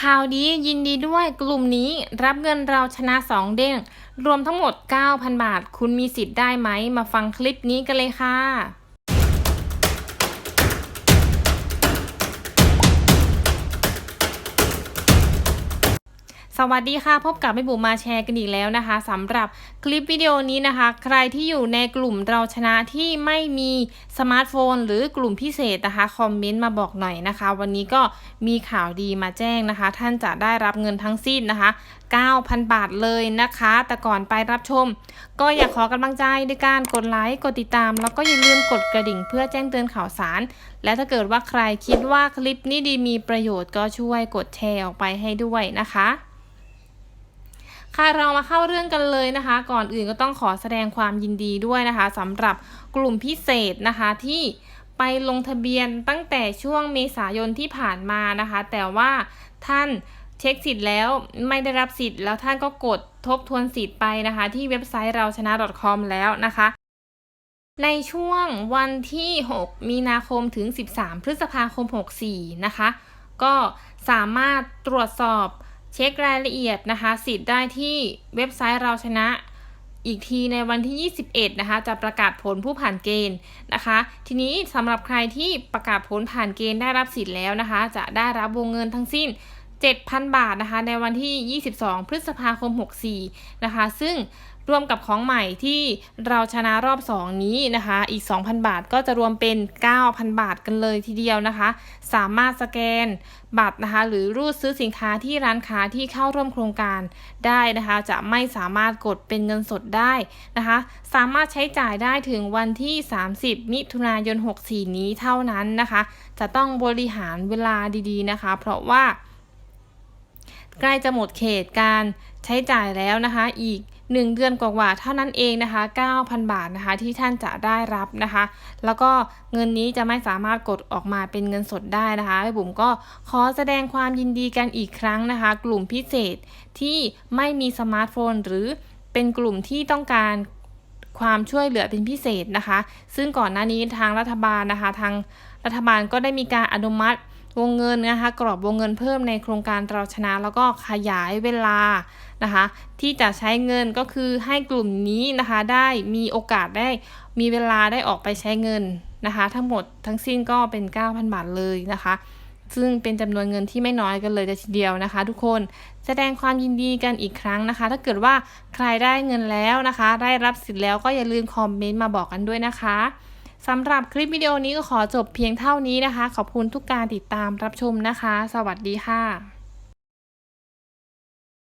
ข่าวดียินดีด้วยกลุ่มนี้รับเงินเราชนะ 2 เด้ง รวมทั้งหมด 9,000 บาท คุณมีสิทธิ์ได้ไหม มาฟังคลิปนี้กันเลยค่ะ สวัสดีค่ะ พบกับแม่บุ๋มมาแชร์กันอีกแล้วนะคะสำหรับคลิปวิดีโอนี้นะคะ ใครที่อยู่ในกลุ่มเราชนะที่ไม่มีสมาร์ทโฟน หรือกลุ่มพิเศษนะคะคอมเมนต์มาบอกหน่อยนะคะ วันนี้ก็มีข่าวดีมาแจ้งนะคะ ท่านจะได้รับเงินทั้งสิ้นนะคะ 9,000 บาทเลยนะคะ แต่ก่อนไปรับชม ก็อยากขอกำลังใจด้วยการกดไลค์กดติดตาม แล้วก็อย่าลืมกดกระดิ่งเพื่อแจ้งเตือนข่าวสาร และถ้าเกิดว่าใครคิดว่าคลิปนี้ดีมีประโยชน์ก็ช่วยกดแชร์ออกไปให้ด้วยนะคะ ค่ะเรามาเข้าเรื่องกันเลยนะคะ ก่อนอื่นก็ต้องขอแสดงความยินดีด้วยนะคะสำหรับกลุ่มพิเศษนะคะที่ไปลงทะเบียนตั้งแต่ช่วงเมษายนที่ผ่านมานะคะ แต่ว่าท่านเช็คสิทธิ์แล้วไม่ได้รับสิทธิ์แล้วท่านก็กดทบทวนสิทธิ์ไปนะคะ ที่เว็บไซต์เราชนะ .com แล้วนะคะ ในช่วงวันที่ 6 มีนาคมถึง 13 พฤษภาคม 64 นะคะ ก็สามารถตรวจสอบ เช็ครายละเอียดนะคะสิทธิ์ได้ที่เว็บไซต์เราชนะอีกทีในวันที่ 21 นะคะ จะประกาศผลผู้ผ่านเกณฑ์นะคะ ทีนี้สำหรับใครที่ประกาศผลผ่านเกณฑ์ได้รับสิทธิ์แล้วนะคะ จะได้รับวงเงินทั้งสิ้น 7,000 บาทนะคะ ในวันที่ 22 พฤษภาคม 64 นะคะ ซึ่งรวมกับของใหม่ที่เราชนะรอบ 2 นี้นะคะ อีก 2,000 บาทก็จะรวมเป็น 9,000 บาทกันเลยทีเดียวนะคะ สามารถสแกนบัตรนะคะ หรือรูดซื้อสินค้าที่ร้านค้าที่เข้าร่วมโครงการได้นะคะ จะไม่สามารถกดเป็นเงินสดได้นะคะ สามารถใช้จ่ายได้ถึงวันที่ 30 มิถุนายน 64 นี้เท่านั้นนะคะ จะต้องบริหารเวลาดีๆนะคะ เพราะว่า ใกล้จะหมดเขตการใช้จ่ายแล้วนะคะ อีก 1 เดือนกว่าๆเท่านั้นเองนะคะ 9,000 บาทนะคะที่ท่านจะได้รับนะคะ แล้วก็เงินนี้จะไม่สามารถกดออกมาเป็นเงินสดได้นะคะพี่บุ๋มก็ขอแสดงความยินดีกันอีกครั้งนะคะ กลุ่มพิเศษที่ไม่มีสมาร์ทโฟน หรือเป็นกลุ่มที่ต้องการความช่วยเหลือเป็นพิเศษนะคะ ซึ่งก่อนหน้านี้ทางรัฐบาลนะคะ ทางรัฐบาลก็ได้มีการอนุมัติ วงเงินนะคะกรอบวงเงินเพิ่มในโครงการเราชนะ แล้วก็ขยายเวลานะคะ ที่จะใช้เงินก็คือให้กลุ่มนี้นะคะได้มีโอกาสได้มีเวลาได้ออกไปใช้เงินนะคะ ทั้งหมดทั้งสิ้นก็เป็น 9,000 บาทเลยนะคะ ซึ่งเป็นจำนวนเงินที่ไม่น้อยกันเลยทีเดียวนะคะ ทุกคนแสดงความยินดีกันอีกครั้งนะคะ ถ้าเกิดว่าใครได้เงินแล้วนะคะ ได้รับสิทธิ์แล้วก็อย่าลืมคอมเมนต์มาบอกกันด้วยนะคะ สำหรับคลิปวิดีโอนี้ก็ขอจบเพียงเท่านี้นะคะ ขอบคุณทุกการติดตามรับชมนะคะ สวัสดีค่ะ